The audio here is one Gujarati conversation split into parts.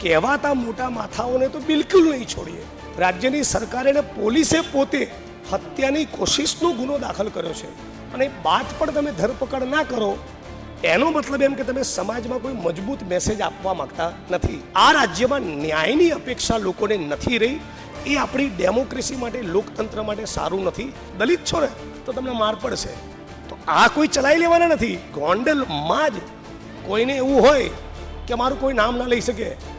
કહેવાતા મોટા માથાઓને તો બિલકુલ નહીં છોડીએ. રાજ્યની સરકારે અને પોલીસે પોતે હત્યાની કોશિશનો ગુનો દાખલ કર્યો છે. અને બાદ પણ તમે ધરપકડ ના કરો, એનો મતલબ એમ કે તમે સમાજમાં કોઈ મજબૂત મેસેજ આપવા માંગતા નથી. આ રાજ્યમાં ન્યાયની અપેક્ષા લોકોને નથી રહી. એ આપણી ડેમોક્રેસી માટે, લોકતંત્ર માટે સારું નથી. દલિત છો ને, તો તમને માર પડશે. તો આ કોઈ ચલાવી લેવાના નથી. ગોંડલમાં જ કોઈને એવું હોય કે મારું કોઈ નામ ના લઈ શકે.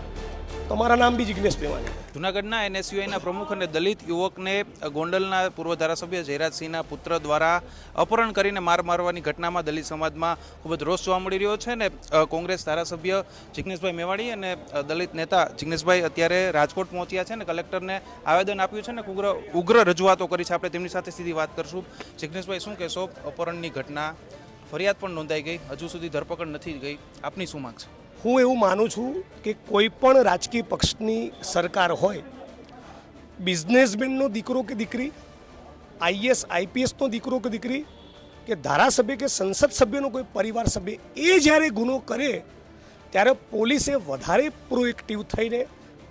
તો નામ બી જિગ્નેશ મેવાણી જુનાગઢના એનએસયુઆઈના પ્રમુખ અને દલિત યુવકને ગોંડલના પૂર્વ ધારાસભ્ય જયરાજસિંહના પુત્ર દ્વારા અપહરણ કરીને માર મારવાની ઘટનામાં દલિત સમાજમાં ખૂબ જ રોષ જોવા મળી રહ્યો છે ને કોંગ્રેસ ધારાસભ્ય જિગ્નેશભાઈ મેવાડી અને દલિત નેતા જિજ્ઞેશભાઈ અત્યારે રાજકોટ પહોંચ્યા છે ને કલેક્ટરને આવેદન આપ્યું છે ને ઉગ્ર ઉગ્ર રજૂઆતો કરી છે. આપણે તેમની સાથે સીધી વાત કરશું. જિગ્નેશભાઈ, શું કહેશો? અપહરણની ઘટના ફરિયાદ પણ નોંધાઈ ગઈ. હજુ સુધી ધરપકડ નથી ગઈ. આપની શું માંગ છે? હું એવું માનું છું કે કોઈ પણ રાજકીય પક્ષની સરકાર હોય, બિઝનેસમેનનો દીકરો કે દીકરી, આઈએસ, આઈપીએસનો દીકરો કે દીકરી, કે ધારાસભ્ય કે સંસદ સભ્યનો કોઈ પરિવાર સભ્ય, એ જ્યારે ગુનો કરે, ત્યારે પોલીસે વધારે પ્રોએક્ટિવ થઈને,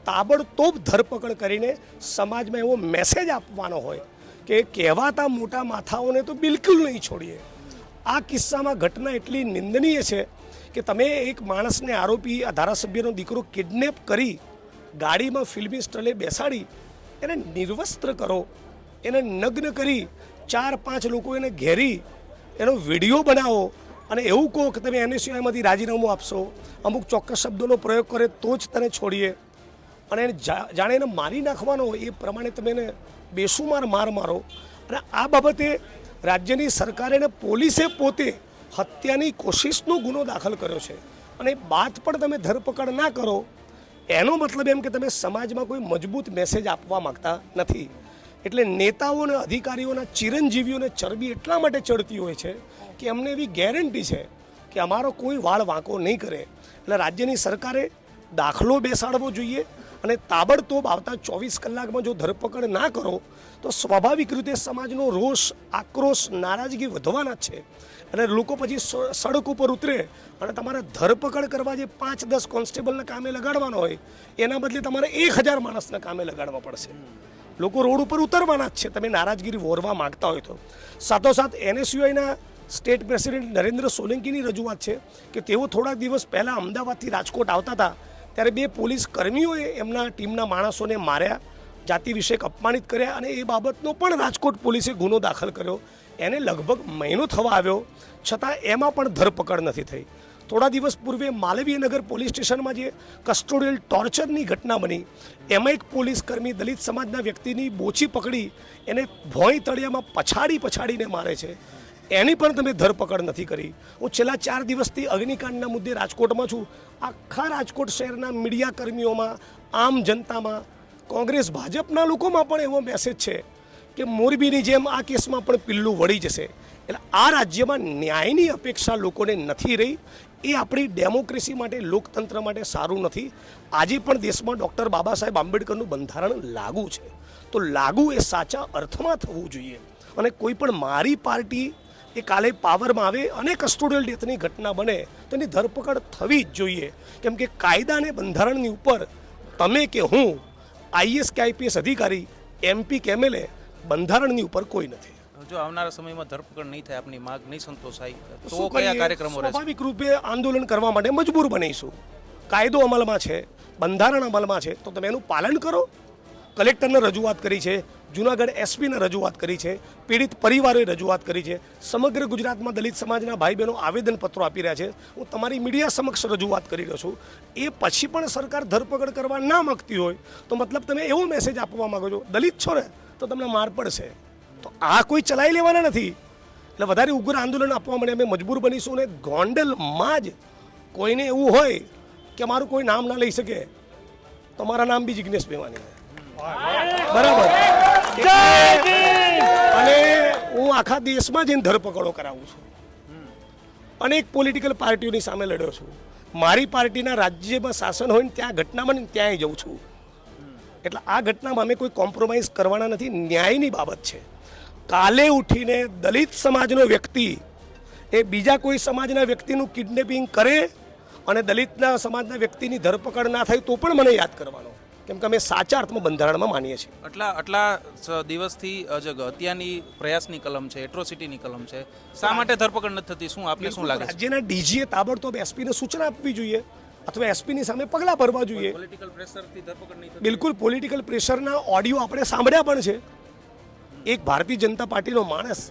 તાબડતોબ ધરપકડ કરીને સમાજમાં એવો મેસેજ આપવાનો હોય કે કહેવાતા મોટા માથાઓને તો બિલકુલ નહીં છોડીએ. આ કિસ્સામાં ઘટના એટલી નિંદનીય છે કે તમે એક માણસને આરોપી, આ ધારાસભ્યનો દીકરો કિડનેપ કરી ગાડીમાં ફિલ્મી સ્ટલે બેસાડી, એને નિર્વસ્ત્ર કરો, એને નગ્ન કરી, ચાર પાંચ લોકો એને ઘેરી, એનો વીડિયો બનાવો અને એવું કહો કે તમે એનએસયુઆઈમાંથી રાજીનામું આપશો, અમુક ચોક્કસ શબ્દોનો પ્રયોગ કરે તો જ તને છોડીએ. અને એને જાણે એને મારી નાખવાનો એ પ્રમાણે તમે એને બેસુમાર માર મારો. અને આ બાબતે રાજ્યની સરકારે અને પોલીસે પોતે હત્યાની કોશિશનો ગુનો દાખલ કર્યો છે. અને બાદ પણ તમે ધરપકડ ના કરો, એનો મતલબ એમ કે તમે સમાજમાં કોઈ મજબૂત મેસેજ આપવા માંગતા નથી. એટલે નેતાઓ અને અધિકારીઓના ચિરંજીવીઓને ચરબી એટલા માટે ચડતી હોય છે કે અમને એવી ગેરંટી છે કે અમારો કોઈ વાળ વાંકો નહીં કરે. એટલે રાજ્યની સરકારે દાખલો બેસાડવો જોઈએ અને તાબડતોબ આવતા ચોવીસ કલાકમાં જો ધરપકડ ના કરો, તો સ્વાભાવિક રીતે સમાજનો રોષ, આક્રોશ, નારાજગી વધવાના છે. અને લોકો પછી સડક ઉપર ઉતરે અને તમારે ધરપકડ કરવા જે પાંચ દસ કોન્સ્ટેબલને કામે લગાડવાનો હોય, એના બદલે તમારે એક હજાર માણસને કામે લગાડવા પડશે. લોકો રોડ ઉપર ઉતરવાના જ છે. તમે નારાજગીરી વોરવા માંગતા હોય તો. સાથોસાથ એનએસયુઆઈના સ્ટેટ પ્રેસિડેન્ટ નરેન્દ્ર સોલંકીની રજૂઆત છે કે તેઓ થોડા દિવસ પહેલાં અમદાવાદથી રાજકોટ આવતા હતા. ત્યારે બે પોલીસ કર્મીઓએ એમના ટીમના માણસોને માર્યા, જાતિ વિષયક અપમાનિત કર્યા અને એ બાબતનો પણ રાજકોટ પોલીસે ગુનો દાખલ કર્યો. એને લગભગ મહિનો થવા આવ્યો, છતાં એમાં પણ ધરપકડ નથી થઈ. થોડા દિવસ પૂર્વે માલવીયનગર પોલીસ સ્ટેશનમાં જે કસ્ટોડિયલ ટોર્ચરની ઘટના બની, એમાં એક પોલીસ કર્મી દલિત સમાજના વ્યક્તિની બોચી પકડી, એને ભોંય તળિયામાં પછાડી પછાડીને મારે છે. એની પણ તમે ધરપકડ નથી કરી. હું છેલ્લા ચાર દિવસથી અગ્નિકાંડના મુદ્દે રાજકોટમાં છું. આખા રાજકોટ શહેરના મીડિયા કર્મીઓમાં, આમ જનતામાં, કોંગ્રેસ ભાજપના લોકોમાં પણ એવો મેસેજ છે કે મોરબીની જેમ આ કેસમાં પણ પિલ્લું વળી જશે. એટલે આ રાજ્યમાં ન્યાયની અપેક્ષા લોકોને નથી રહી. એ આપણી ડેમોક્રેસી માટે, લોકતંત્ર માટે સારું નથી. આજે પણ દેશમાં ડૉક્ટર બાબા સાહેબ આંબેડકરનું બંધારણ લાગુ છે. તો લાગુ એ સાચા અર્થમાં થવું જોઈએ. અને કોઈ પણ મારી પાર્ટી એ કાલે પાવરમાં આવે અને કસ્ટોડિયલ ડેથની ઘટના બને તો એની ધરપકડ થવી જ જોઈએ. કેમ કે કાયદાને બંધારણની ઉપર તમે કે હું આઈએસ કે આઈપીએસ અધિકારી એમપી કે એમએલએ બંધારણની ઉપર કોઈ નથી. જો આવનારા સમયમાં ધરપકડ નહીં થાય આપની માંગ નહીં સંતોષાય તો કયા કાર્યક્રમો રહેશે? સ્વાભાવિક રૂપે આંદોલન કરવા માટે મજબૂર બનીશું. કાયદો અમલમાં છે બંધારણ અમલમાં છે તો તમે એનું પાલન કરો. કલેક્ટરને રજૂઆત કરી છે જુનાગઢ એસપીને રજૂઆત કરી છે, પીડિત પરિવારે રજૂઆત કરી છે. સમગ્ર ગુજરાતમાં દલિત સમાજના ભાઈ બહેનો આવેદનપત્રો આપી રહ્યા છે. હું તમારી મીડિયા સમક્ષ રજૂઆત કરી રહ્યો છું. એ પછી પણ સરકાર ધરપકડ કરવા ના માગતી હોય, તો મતલબ તમે એવો મેસેજ આપવા માંગો છો, દલિત છો ને, તો તમને માર પડશે. તો આ કોઈ ચલાવી લેવાના નથી. એટલે વધારે ઉગ્ર આંદોલન આપવા માટે અમે મજબૂર બનીશું અને ગોંડલમાં જ કોઈને એવું હોય કે મારું કોઈ નામ ના લઈ શકે. તો મારા નામ બી જિગ્નેશ મેવાણી બરાબર. અને હું આખા દેશમાં જઈને ધરપકડો કરાવું છું. અનેક પોલિટિકલ પાર્ટીઓની સામે લડ્યો છું. મારી પાર્ટીના રાજ્યમાં શાસન હોય ને ત્યાં ઘટનામાં ને ત્યાંય જઉં છું. એટલે આ ઘટનામાં અમે કોઈ કોમ્પ્રોમાઇઝ કરવાના નથી. ન્યાયની બાબત છે. કાલે ઉઠીને દલિત સમાજનો વ્યક્તિ એ બીજા કોઈ સમાજના વ્યક્તિનું કિડનેપિંગ કરે અને દલિતના સમાજના વ્યક્તિની ધરપકડ ના થાય તો પણ મને યાદ કરવાનો. કેમ કે અમે સાચા અર્થમાં બંધારણમાં માનીએ છીએ. આટલા આટલા દિવસથી જે હત્યાની પ્રયાસની કલમ છે એટ્રોસિટીની કલમ છે. શા માટે ધરપકડ નથી થતી? શું આપને શું લાગે રાજ્યના ડીજીએ તાબડતોબ એસપીને સૂચના આપવી જોઈએ અથવા એસપીની સામે પગલાં ભરવા જોઈએ. બિલકુલ પોલિટિકલ પ્રેશરના ઓડિયો આપણે સાંભળ્યા પણ છે. એક ભારતીય જનતા પાર્ટીનો માણસ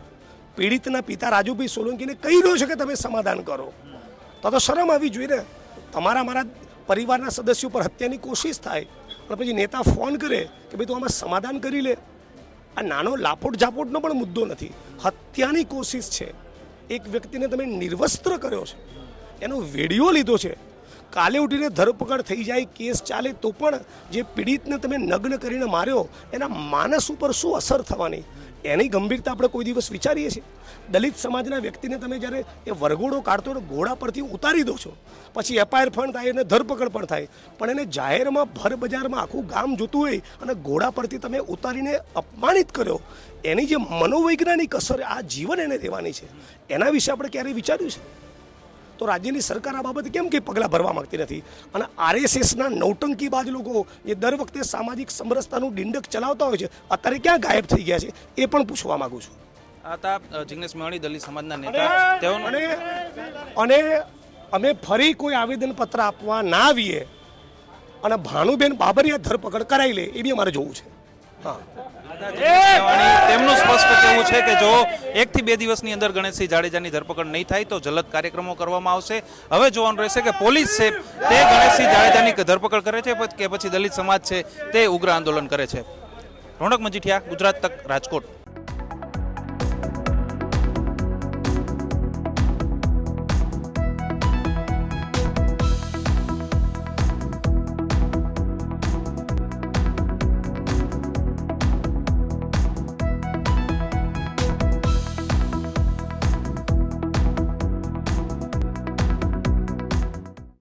પીડિતના પિતા રાજુભાઈ સોલંકીને કહી રહ્યો છે કે તમે સમાધાન કરો. તો તો શરમ આવી જોઈએ ને. તમારા મારા પરિવારના સદસ્યો પર હત્યાની કોશિશ થાય. અને પછી નેતા ફોન કરે કે ભાઈ તું આમાં સમાધાન કરી લે. આ નાનો લાપોટ ઝાપોટનો પણ મુદ્દો નથી. હત્યાની કોશિશ છે. એક વ્યક્તિને તમે નિર્વસ્ત્ર કર્યો છે. એનો વીડિયો લીધો છે. કાલે ઉઠીને ધરપકડ થઈ જાય, કેસ ચાલે, તો પણ જે પીડિતને તમે નગ્ન કરીને માર્યો, એના માનસ ઉપર શું અસર થવાની? એની ગંભીરતા આપણે કોઈ દિવસ વિચારીએ છીએ? દલિત સમાજના વ્યક્તિને તમે જ્યારે એ વરઘોડો કાઢતો ઘોડા પરથી ઉતારી દો છો. પછી એફઆઈઆર પણ થાય અને ધરપકડ પણ થાય. પણ એને જાહેરમાં ભર બજારમાં આખું ગામ જોતું હોય અને ઘોડા પરથી તમે ઉતારીને અપમાનિત કર્યો, એની જે મનોવૈજ્ઞાનિક અસર આ જીવન એને રહેવાની છે. એના વિશે આપણે ક્યારેય વિચાર્યું છે? તો રાજ્યની સરકાર આ બાબતે કેમ કે પગલાં ભરવા માગતી નથી? અને આરએસએસના નૌટંકીબાજ લોકો જે દર વખતે સામાજિક સમરસતાનું ડિંડક ચલાવતા હોય છે અત્યારે ક્યાં ગાયબ થઈ ગયા છે? એ પણ પૂછવા માંગુ છું. આ જિગ્નેશ મેવાણી દલિત સમાજના નેતા. તેઓનું અને અને અમે ફરી કોઈ આવેદનપત્ર આપવા ના આવીએ અને ભાનુબેન બાબરિયા ધરપકડ કરાવી લે એ બી અમારે જોવું છે. તેમનું સ્પષ્ટ કહેવું છે કે જો એકથી બે દિવસની અંદર ગણેશસિંહ જાડેજાની ધરપકડ નહીં થાય તો જલદ કાર્યક્રમો કરવામાં આવશે. હવે જોવાનું રહેશે કે પોલીસ છે, તે ગણેશસિંહ જાડેજાની ધરપકડ કરે છે કે પછી દલિત સમાજ છે, તે ઉગ્ર આંદોલન કરે છે. રોનક મજીઠિયા, ગુજરાત તક રાજકોટ.